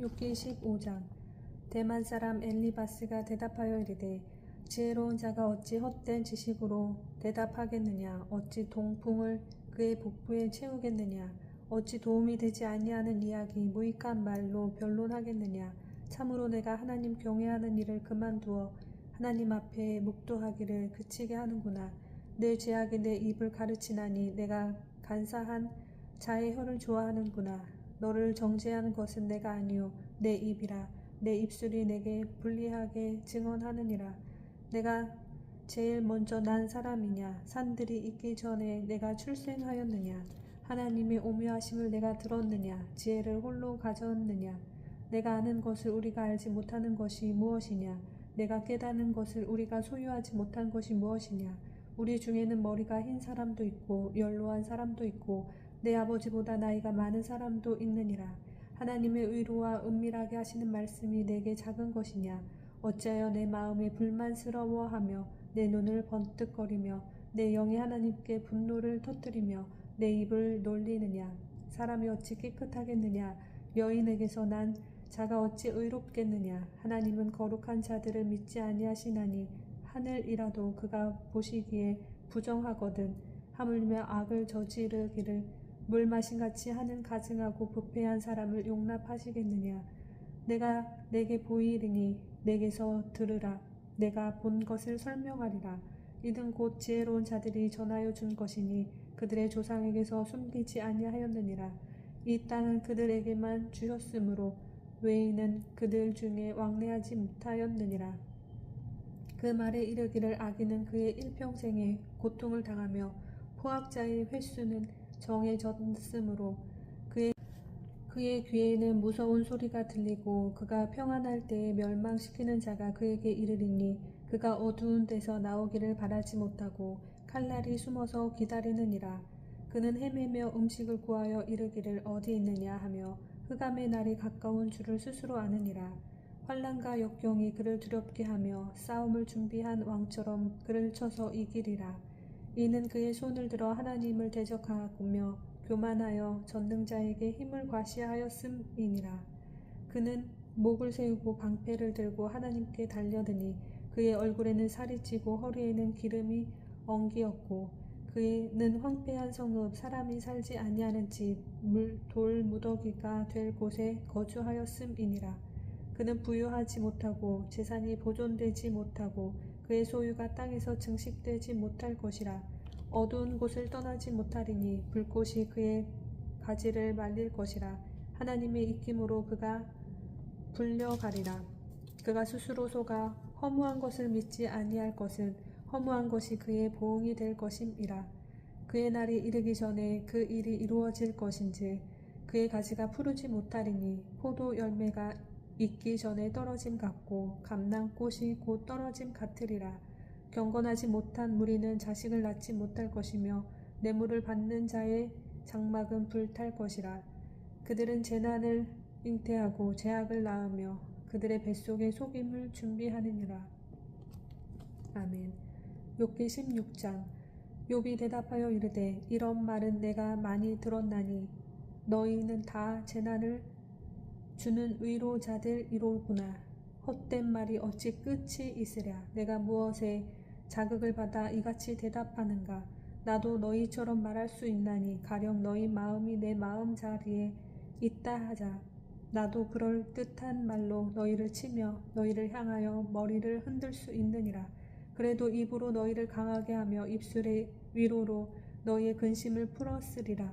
욥기 15장. 대만 사람 엘리바스가 대답하여 이르되 지혜로운 자가 어찌 헛된 지식으로 대답하겠느냐? 어찌 동풍을 그의 복부에 채우겠느냐? 어찌 도움이 되지 아니하는 이야기 무익한 말로 변론하겠느냐? 참으로 내가 하나님 경외하는 일을 그만두어 하나님 앞에 묵도하기를 그치게 하는구나. 내 죄악이 내 입을 가르치나니 내가 간사한 자의 혀를 좋아하는구나 너를 정죄하는 것은 내가 아니요 내 입이라. 내 입술이 내게 불리하게 증언하느니라. 내가 제일 먼저 난 사람이냐? 산들이 있기 전에 내가 출생하였느냐? 하나님의 오묘하심을 내가 들었느냐? 지혜를 홀로 가졌느냐? 내가 아는 것을 우리가 알지 못하는 것이 무엇이냐? 내가 깨닫는 것을 우리가 소유하지 못한 것이 무엇이냐? 우리 중에는 머리가 흰 사람도 있고 연로한 사람도 있고 내 아버지보다 나이가 많은 사람도 있느니라. 하나님의 의로와 은밀하게 하시는 말씀이 내게 작은 것이냐? 어찌하여 내 마음에 불만스러워하며 내 눈을 번뜩거리며 내 영이 하나님께 분노를 터뜨리며 내 입을 놀리느냐? 사람이 어찌 깨끗하겠느냐? 여인에게서 난 자가 어찌 의롭겠느냐? 하나님은 거룩한 자들을 믿지 아니하시나니 하늘이라도 그가 보시기에 부정하거든 하물며 악을 저지르기를 물 마신 같이 하는 가증하고 부패한 사람을 용납하시겠느냐? 내가 내게 보이리니 내게서 들으라. 내가 본 것을 설명하리라. 이는 곧 지혜로운 자들이 전하여 준 것이니 그들의 조상에게서 숨기지 아니하였느니라. 이 땅은 그들에게만 주셨으므로 외인은 그들 중에 왕래하지 못하였느니라. 그 말에 이르기를 악인은 그의 일평생에 고통을 당하며 포악자의 횟수는 정해졌으므로 그의, 그의 귀에는 무서운 소리가 들리고 그가 평안할 때에 멸망시키는 자가 그에게 이르리니 그가 어두운 데서 나오기를 바라지 못하고 칼날이 숨어서 기다리느니라. 그는 헤매며 음식을 구하여 이르기를 어디 있느냐 하며 흑암의 날이 가까운 줄을 스스로 아느니라. 환란과 역경이 그를 두렵게 하며 싸움을 준비한 왕처럼 그를 쳐서 이기리라 이는 그의 손을 들어 하나님을 대적하며 교만하여 전능자에게 힘을 과시하였음이니라. 그는 목을 세우고 방패를 들고 하나님께 달려드니 그의 얼굴에는 살이 찌고 허리에는 기름이 엉기었고 그는 황폐한 성읍 사람이 살지 아니하는 집돌 무더기가 될 곳에 거주하였음이니라. 그는 부유하지 못하고 재산이 보존되지 못하고 그의 소유가 땅에서 증식되지 못할 것이라 어두운 곳을 떠나지 못하리니 불꽃이 그의 가지를 말릴 것이라 하나님의 입김으로 그가 불려가리라. 그가 스스로 속아 허무한 것을 믿지 아니할 것은 허무한 것이 그의 보응이 될 것임이라. 그의 날이 이르기 전에 그 일이 이루어질 것인지 그의 가지가 푸르지 못하리니 포도 열매가 익기 전에 떨어짐 같고 감낭꽃이 곧 떨어짐 같으리라. 경건하지 못한 무리는 자식을 낳지 못할 것이며 뇌물을 받는 자의 장막은 불탈 것이라. 그들은 재난을 잉태하고 재악을 낳으며 그들의 뱃속에 속임을 준비하느니라. 아멘. 욥기 16장 욥이 대답하여 이르되 이런 말은 내가 많이 들었나니 너희는 다 재난을 주는 위로자들 이로구나. 헛된 말이 어찌 끝이 있으랴. 내가 무엇에 자극을 받아 이같이 대답하는가. 나도 너희처럼 말할 수 있나니 가령 너희 마음이 내 마음 자리에 있다 하자. 나도 그럴 듯한 말로 너희를 치며 너희를 향하여 머리를 흔들 수 있느니라. 그래도 입으로 너희를 강하게 하며 입술의 위로로 너희의 근심을 풀었으리라.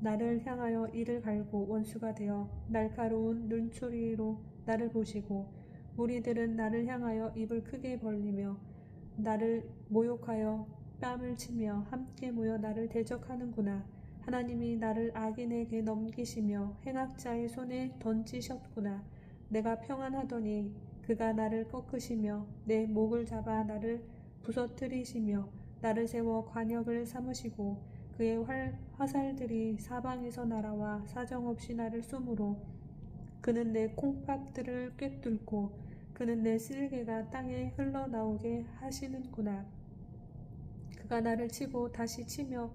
나를 향하여 이를 갈고 원수가 되어 날카로운 눈초리로 나를 보시고 무리들은 나를 향하여 입을 크게 벌리며 나를 모욕하여 뺨을 치며 함께 모여 나를 대적하는구나. 하나님이 나를 악인에게 넘기시며 행악자의 손에 던지셨구나. 내가 평안하더니 그가 나를 꺾으시며 내 목을 잡아 나를 부서뜨리시며 나를 세워 관역을 삼으시고 그의 활, 화살들이 사방에서 날아와 사정없이 나를 쏘므로 그는 내 콩팥들을 꿰뚫고 그는 내 쓸개가 땅에 흘러나오게 하시는구나. 그가 나를 치고 다시 치며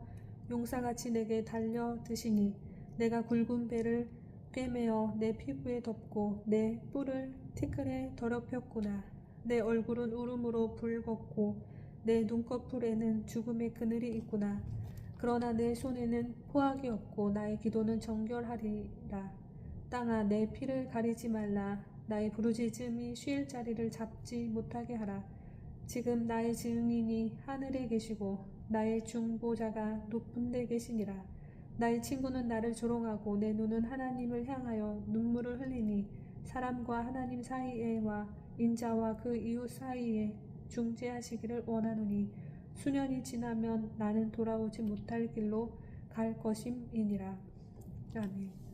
용사같이 내게 달려드시니 내가 굵은 배를 꿰매어 내 피부에 덮고 내 뿔을 티끌에 더럽혔구나. 내 얼굴은 울음으로 붉었고 내 눈꺼풀에는 죽음의 그늘이 있구나. 그러나 내 손에는 포악이 없고 나의 기도는 정결하리라. 땅아 내 피를 가리지 말라. 나의 부르짖음이 쉴 자리를 잡지 못하게 하라. 지금 나의 증인이 하늘에 계시고 나의 중보자가 높은 데 계시니라. 나의 친구는 나를 조롱하고 내 눈은 하나님을 향하여 눈물을 흘리니 사람과 하나님 사이에와 인자와 그 이웃 사이에 중재하시기를 원하노니 수년이 지나면 나는 돌아오지 못할 길로 갈 것임이니라. 아멘.